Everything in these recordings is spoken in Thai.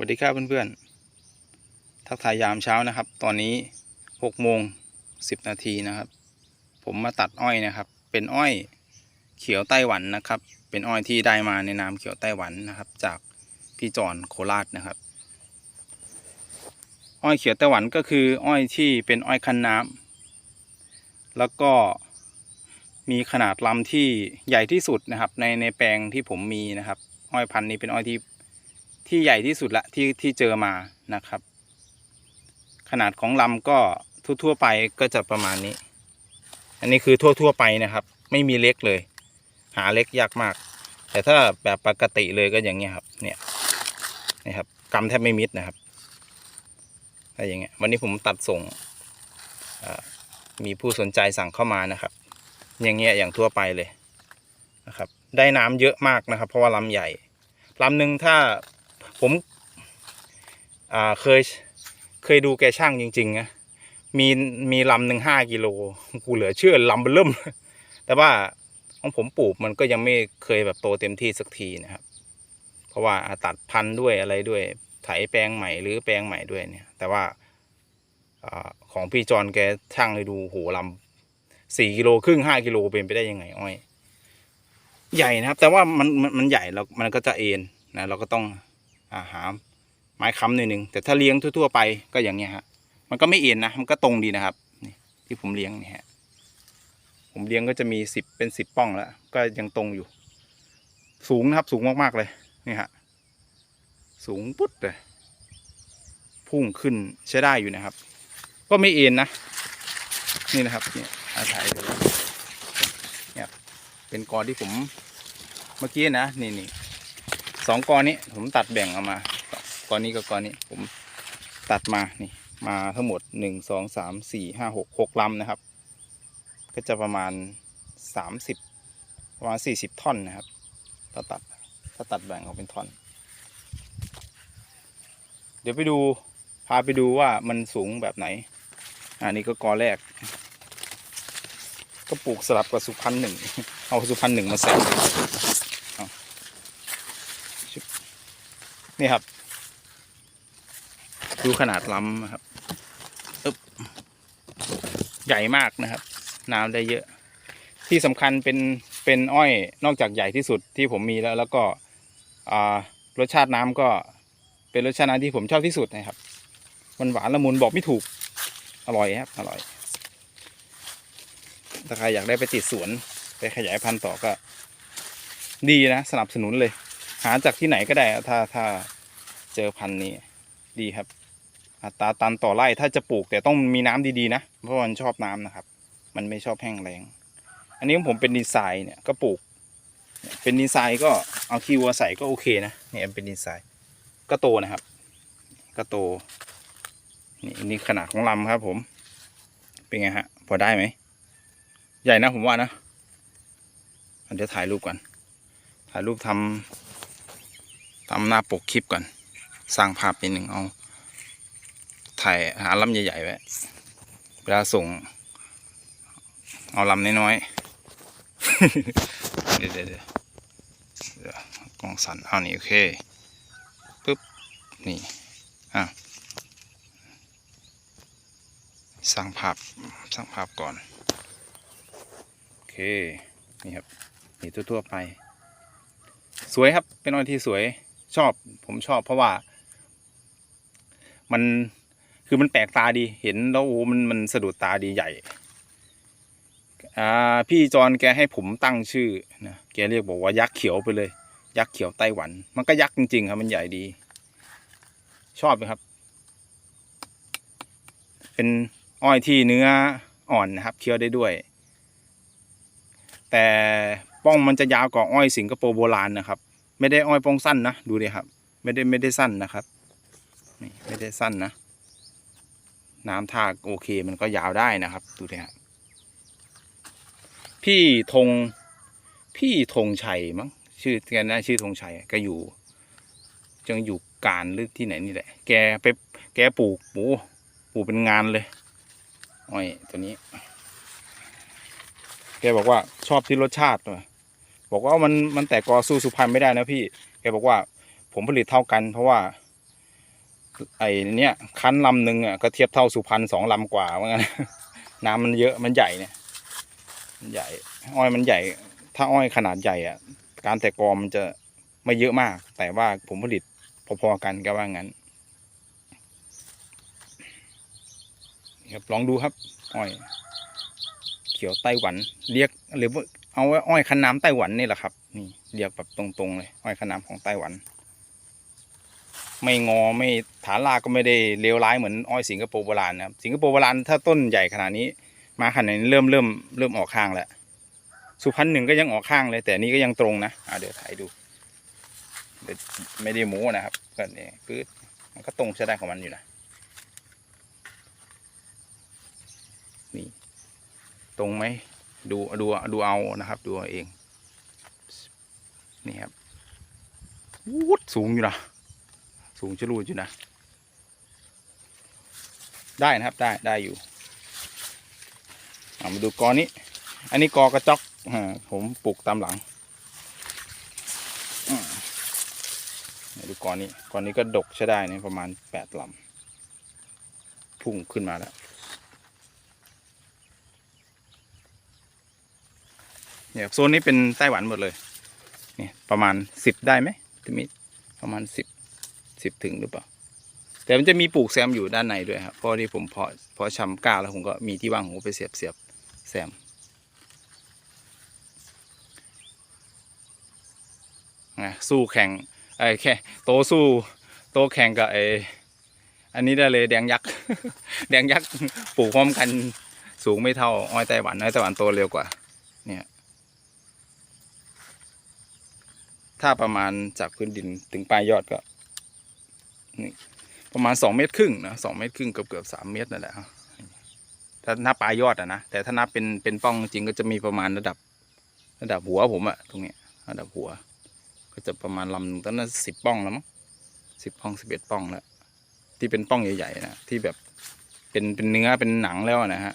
วัสดีครับเพื่อนๆ ทักทายยามเช้านะครับ ตอนนี้หกโมงสิบนาทีนะครับ ผมมาตัดอ้อยนะครับ เป็นอ้อยเขียวไต้หวันนะครับ เป็นอ้อยที่ได้มาในนามเขียวไต้หวันนะครับ จากพี่จอนโคราชนะครับ อ้อยเขียวไต้หวันก็คืออ้อยที่เป็นอ้อยคันน้ำแล้วก็มีขนาดลำที่ใหญ่ที่สุดนะครับ ในในแปลงที่ผมมีนะครับ อ้อยพันธุ์นี้เป็นอ้อยที่ ที่ใหญ่ที่สุดละที่ที่เจอมานะครับ ขนาดของลำก็ทั่วๆไปก็จะประมาณนี้ อันนี้คือทั่วๆไปนะครับ ไม่มีเล็กเลย หาเล็กยากมาก แต่ถ้าแบบปกติเลยก็อย่างเงี้ยครับ เนี่ยนี่ครับกำแทบไม่มิดนะครับอะไรอย่างเงี้ยวันนี้ผมตัดส่งมีผู้สนใจสั่งเข้ามานะครับ อย่างเงี้ยอย่างทั่วไปเลยนะครับ ได้น้ำเยอะมากนะครับ เพราะว่าลำใหญ่ลำหนึ่งถ้า ผมเคยเคยดูแกช่างจริงๆนะมีมีลำหนึ่งห้ากิโลกูเหลือเชื่อลำเบอร์เริ่ม แต่ว่าของผมปลูกมันก็ยังไม่เคยแบบโตเต็มที่สักทีนะครับ เพราะว่าตัดพันธุ์ด้วยอะไรด้วยไถแปลงใหม่หรือแปลงใหม่ด้วยเนี่ย แต่ว่าอของพี่จอนแกช่างให้ดูโหลำสี่กิโลครึ่งห้ากิโลเป็นไปได้ยังไง อ้อย ใหญ่นะครับ แต่ว่ามันมันใหญ่แล้วมันก็จะเอ็นนะเราก็ต้อง อาหาไม้ค้ำหน่อยหนึ่งแต่ถ้าเลี้ยงทั่ว ๆ ไปก็อย่างเงี้ยฮะมันก็ไม่เอ็นนะมันก็ตรงดีนะครับนี่ที่ผมเลี้ยงนี่ฮะผมเลี้ยงก็จะมีสิบเป็นสิบป้องแล้ว ก็ยังตรงอยู่ สูงนะครับสูงมากๆเลยนี่ฮะสูงปุ๊ดเลยพุ่งขึ้นใช้ได้อยู่นะครับ ก็ไม่เอ็นนะ นี่นะครับเนี่ยอาถ่ายเนี่ยเป็นกอที่ผมเมื่อกี้นะนี่นี่ สองกอนี้ผมตัดแบ่งเอามากอนี้กับกอนี้ผมตัดมานี่มาทั้งหมดหนึ่งสองสามสี่ห้าหกหกลำนะครับ ก็จะประมาณสามสิบประมาณสี่สิบท่อนนะครับถ้าตัดถ้าตัดแบ่งออกเป็นท่อน เดี๋ยวไปดูพาไปดูว่ามันสูงแบบไหน อันนี้ก็กอแรก ก็ปลูกสลับกับสุพรรณหนึ่งเอาสุพรรณหนึ่งมาใส่เอาชึบ นี่ครับ ดูขนาดลำนะครับอึบใหญ่มากนะครับ น้ำได้เยอะ ที่สำคัญเป็นเป็นอ้อยนอกจากใหญ่ที่สุดที่ผมมีแล้ว แล้วก็รสชาติน้ำก็เป็นรสชาติน้ำที่ผมชอบที่สุดนะครับมันหวานละมุนบอกไม่ถูก อร่อยครับ อร่อยถ้าใครอยากได้ไปติดสวน ไปขยายพันธุ์ต่อก็ ดีนะ สนับสนุนเลย หาจากที่ไหนก็ได้ ถ้าถ้าเจอพันธุ์นี้ดีครับ อัตราตันต่อไร่ถ้าจะปลูกแต่ต้องมีน้ำดีๆนะ เพราะมันชอบน้ำนะครับ มันไม่ชอบแห้งแรงอันนี้ของผมเป็นดีไซน์เนี่ยก็ปลูก เป็นดีไซน์ก็เอาคีวัวใส่ก็โอเคนะเนี่ยเป็นดีไซน์ก็โตนะครับ ก็โตนี่นี่ขนาดของลำครับ ผม เป็นไงฮะ พอได้ไหม ใหญ่นะผมว่านะอะเดี๋ยวถ่ายรูปก่อนถ่ายรูปทำ ทำหน้าปกคลิปก่อน สร้างภาพนิดหนึ่งเอา ถ่ายหาลำใหญ่ ๆ ไว้ เวลาส่ง เอาลำน้อยๆ เดี๋ยวเดี๋ยวเดี๋ยวกล้องสั่นเอานี่โอเคปึ๊บ นี่อะสร้างภาพสร้างภาพก่อน โอเค นี่ครับ นี่ทั่วๆไป สวยครับ เป็นอ้อยที่สวย ชอบผมชอบเพราะว่า มันคือมันแปลกตาดีเห็นแล้วโอ้มันมันสะดุดตาดีใหญ่อ่าพี่จอนแกให้ผมตั้งชื่อนะแกเรียกบอกว่ายักษ์เขียวไปเลย ยักษ์เขียวไต้หวัน มันก็ยักษ์จริงๆครับมันใหญ่ดี ชอบไหมครับ เป็นอ้อยที่เนื้ออ่อนนะครับเคี้ยวได้ด้วย แต่ป้องมันจะยาวกว่าอ้อยสิงคโปร์โบราณนะครับ ไม่ได้อ้อยปองสั้นนะดูดิครับ ไม่ได้ไม่ได้สั้นนะครับนี่ไม่ได้สั้นนะ น้ำทากโอเคมันก็ยาวได้นะครับ ดูดิครับพี่ธงพี่ธงชัยมั้งชื่อแกน่าชื่อธงชัยก็อยู่จังอยู่การหรือที่ไหนนี่แหละ แกไปแกปลูกโอ้ปลูกเป็นงานเลยอ้อยตัวนี้ แกบอกว่าชอบที่รสชาติว่ะ บอกว่ามันมันแต่กอสู้สุพรรณไม่ได้นะพี่แกบอกว่าผมผลิตเท่ากัน เพราะว่า ไอ้เนี้ยคั้นลำหนึ่งอะก็เทียบเท่าสุพรรณสองลำกว่าว่างั้นน้ำมันเยอะมันใหญ่เนี่ยมันใหญ่ อ้อยมันใหญ่ ถ้าอ้อยขนาดใหญ่อะ การแตกกอมันจะไม่เยอะมาก แต่ว่าผลผลิตพอๆกันก็ว่างั้นครับลองดูครับอ้อย เขียวไต้หวันเรียกหรือว่า เอาอ้อยคันน้ำไต้หวันนี่แหละครับ นี่เรียกแบบตรงๆเลย อ้อยคันน้ำของไต้หวัน ไม่งอไม่ฐานรากก็ไม่ได้เลวร้ายเหมือนอ้อยสิงคโปร์โบราณนะครับ สิงคโปร์โบราณถ้าต้นใหญ่ขนาดนี้ มาขนาดนี้เริ่มเริ่มเริ่มออกข้างแล้วสุพรรณหนึ่งก็ยังออกข้างเลย แต่นี้ก็ยังตรงนะอ่าเดี๋ยวถ่ายดูไม่ได้หมูนะครับก็เนี่ยปื๊ดมันก็ตรงใช้ได้ของมันอยู่นะนี่ ตรงไหม ดูดูดูเอานะครับดูเอาเอง นี่ครับวุดสูงอยู่นะสูงชะลูดอยู่นะ ได้นะครับได้ได้อยู่ามาดูกอนี้ อันนี้กอกระจอกผมปลูกตามหลังมาดูกอนี้กอนี้ก็ดกใช้ได้นะประมาณแปดลำพุ่งขึ้นมาแล้ว เนี่ยโซนนี้เป็นไต้หวันหมดเลยเนี่ยประมาณสิบได้ไหมจะมีประมาณสิบสิบถึงหรือเปล่า แต่มันจะมีปลูกแซมอยู่ด้านในด้วยครับเพราะที่ผมเพาะเพาะชำก้าแล้วผมก็มีที่ว่างผมไปเสียบเสียบแซมไงสู้แข่งไอ้แค่โตสู้โตแข่งกับไอ้อันนี้ได้เลยแดงยักษ์แดงยักษ์ปลูกพร้อมกันสูงไม่เท่าอ้อยไต้หวันอ้อยไต้หวันโตเร็วกว่าเนี่ย ถ้าประมาณจากพื้นดินถึงปลายยอดก็นี่ประมาณสองเมตรครึ่งนะสองเมตรครึ่งเกือบเกือบสามเมตรนั่นแหละถ้านับปลายยอดอะนะแต่ถ้านับเป็นเป็นป้องจริงก็จะมีประมาณระดับ ระดับหัวผมอะตรงเนี้ยระดับหัว ก็จะประมาณลำหนึ่งนั้นสิบป้องแล้วมั้งสิบป้องสิบเอ็ดป้องแล้วที่เป็นป้องใหญ่ๆนะที่แบบเป็นเป็นเนื้อเป็นหนังแล้วนะฮะ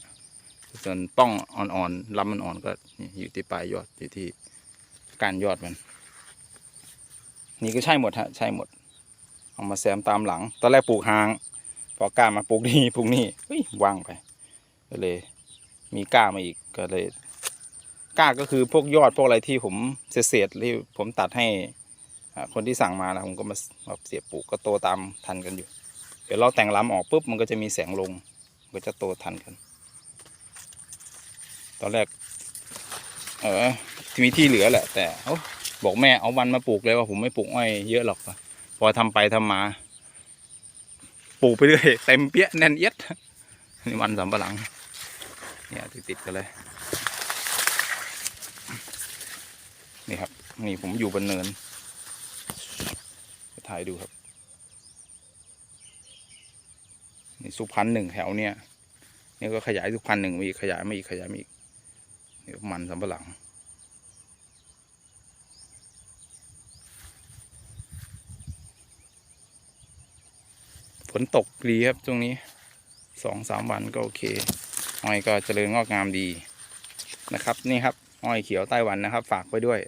ส่วนป้องอ่อนๆลำมันอ่อนก็อยู่ที่ปลายยอดอยู่ที่กานยอดมัน นี่ก็ใช่หมดฮะใช่หมด เอามาแซมตามหลัง ตอนแรกปลูกหาง พอกล้ามาปลูกนี่ปลูกนี่เฮ้ยวางไป ก็เลย มีกล้ามาอีกก็เลยก้าก็คือพวกยอดพวกอะไรที่ผมเศษๆที่ผมตัดให้คนที่สั่งมานะผมก็มามาเสียบปลูกก็โตตามทันกันอยู่ เดี๋ยวเราแต่งลำออกปุ๊บมันก็จะมีแสงลงมันก็จะโตทันกัน ตอนแรก เออมีที่เหลือแหละ แต่ บอกแม่เอาวันมาปลูกเลยว่าผมไม่ปลูกอ้อยเยอะหรอกพอทำไปทำมา ปลูกไปเรื่อยเต็มเปี้ยแน่นเอียดนี่มันสำปะหลัง เนี่ยติดๆกันเลย นี่ครับ นี่ผมอยู่บนเนินไปถ่ายดูครับนี่สุพรรณหนึ่งแถวเนี่ยนี่ก็ขยายสุพรรณหนึ่งมาอีกขยายมาอีกขยายมาอีกนี่มันสำปะหลัง ฝนตกดีครับช่วงนี้สองสามวันก็โอเคอ้อยก็เจริญงอกงามดีนะครับ นี่ครับอ้อยเขียวไต้หวันนะครับ ฝากไว้ด้วย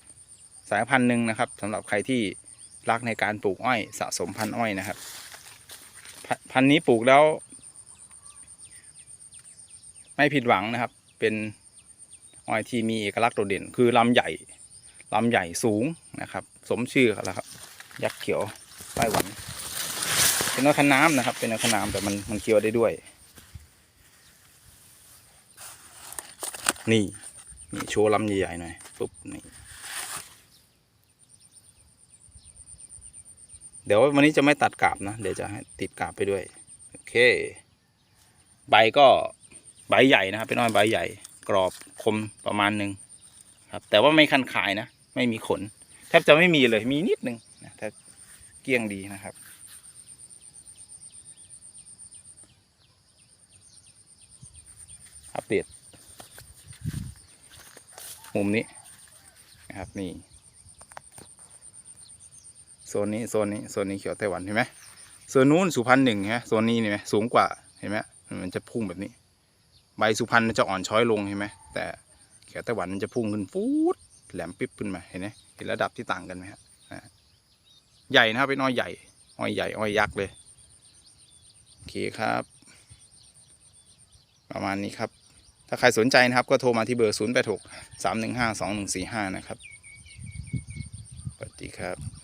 สายพันธุ์หนึ่งนะครับสำหรับใครที่รักในการปลูกอ้อยสะสมพันธุ์อ้อยนะครับพพันธุ์นี้ปลูกแล้ว ไม่ผิดหวังนะครับ เป็นอ้อยที่มีเอกลักษณ์โดดเด่น คือลำใหญ่ลำใหญ่สูงนะครับ สมชื่อแล้วครับ ยักษ์เขียวไต้หวัน เป็นอ้อยคันน้ำนะครับ เป็นอ้อยคันน้ำแต่มันมันเคี้ยวได้ด้วย นี่นี่โชว์ลำใหญ่ๆหน่อยปุ๊บนี่เดี๋ยววันนี้จะไม่ตัดกาบนะ เดี๋ยวจะให้ติดกาบไปด้วย โอเค ใบก็ใบใหญ่นะครับเป็นอ้อยใบใหญ่ กรอบคมประมาณหนึ่งครับ แต่ว่าไม่คันขายนะ ไม่มีขน แทบจะไม่มีเลยมีนิดนึงนะถ้าเกลี้ยงดีนะครับ อัปเดต มุมนี้นะครับนี่โซนนี้โซนนี้โซนนี้เขียวไต้หวันเห็นไหมโซนนู้นสุพรรณหนึ่งฮะโซนนี้เห็นไหมสูงกว่าเห็นไหมมันจะพุ่งแบบนี้ ใบสุพรรณมันจะอ่อนช้อยลงเห็นไหมแต่เขียวไต้หวันมันจะพุ่งขึ้นฟูดแหลมปิ๊บขึ้นมาเห็นไหมเห็นระดับที่ต่างกันไหมฮะใหญ่นะครับเป็นอ้อยใหญ่อ้อยใหญ่อ้อยยักษ์เลยโอเคครับ ประมาณนี้ครับ ถ้าใครสนใจนะครับ ก็โทรมาที่เบอร์ 0 8 6 3 1 5 2 1 4 5 นะครับ สวัสดีครับ